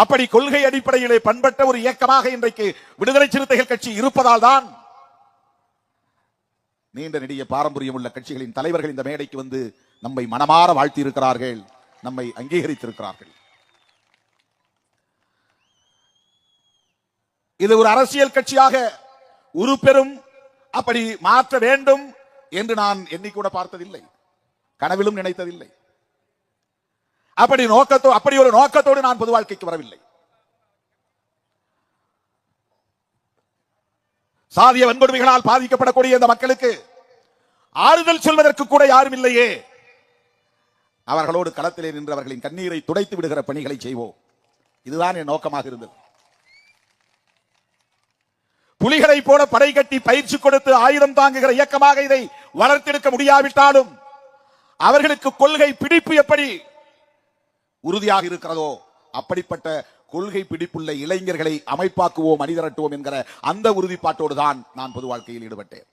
அப்படி கொள்கை அடிப்படையிலே பண்பட்ட ஒரு இயக்கமாக இன்றைக்கு விடுதலை சிறுத்தைகள் கட்சி இருப்பதால் தான் நீண்ட நெடிய பாரம்பரியம் உள்ள கட்சிகளின் தலைவர்கள் இந்த மேடைக்கு வந்து நம்மை மனமாற வாழ்த்தி இருக்கிறார்கள் நம்மை அங்கீகரித்திருக்கிறார்கள். இது ஒரு அரசியல் கட்சியாக உருப்பெறும் அப்படி மாற்ற வேண்டும் என்று நான் எண்ணிக்கூட பார்த்ததில்லை கனவிலும் நினைத்ததில்லை. அப்படி நோக்கத்தோ அப்படி ஒரு நோக்கத்தோடு நான் பொது வாழ்க்கைக்கு வரவில்லை. சாதிய வன்கொடுமைகளால் பாதிக்கப்படக்கூடிய இந்த மக்களுக்கு ஆறுதல் சொல்வதற்கு கூட யாரும் இல்லையே. அவர்களோடு களத்திலே நின்று அவர்களின் கண்ணீரை துடைத்து விடுகிற பணிகளை செய்வோம். இதுதான் என் நோக்கமாக இருந்தது. புலிகளை போல படை கட்டி பயிற்சி கொடுத்து ஆயுதம் தாங்குகிற இயக்கமாக இதை வளர்த்தெடுக்க முடியாவிட்டாலும் அவர்களுக்கு கொள்கை பிடிப்பு எப்படி உறுதியாக இருக்கிறதோ அப்படிப்பட்ட கொள்கை பிடிப்புள்ள இளைஞர்களை அமைப்பாக்குவோம் அணிதரட்டுவோம் என்கிற அந்த உறுதிப்பாட்டோடு தான் நான் பொது வாழ்க்கையில் ஈடுபட்டேன்.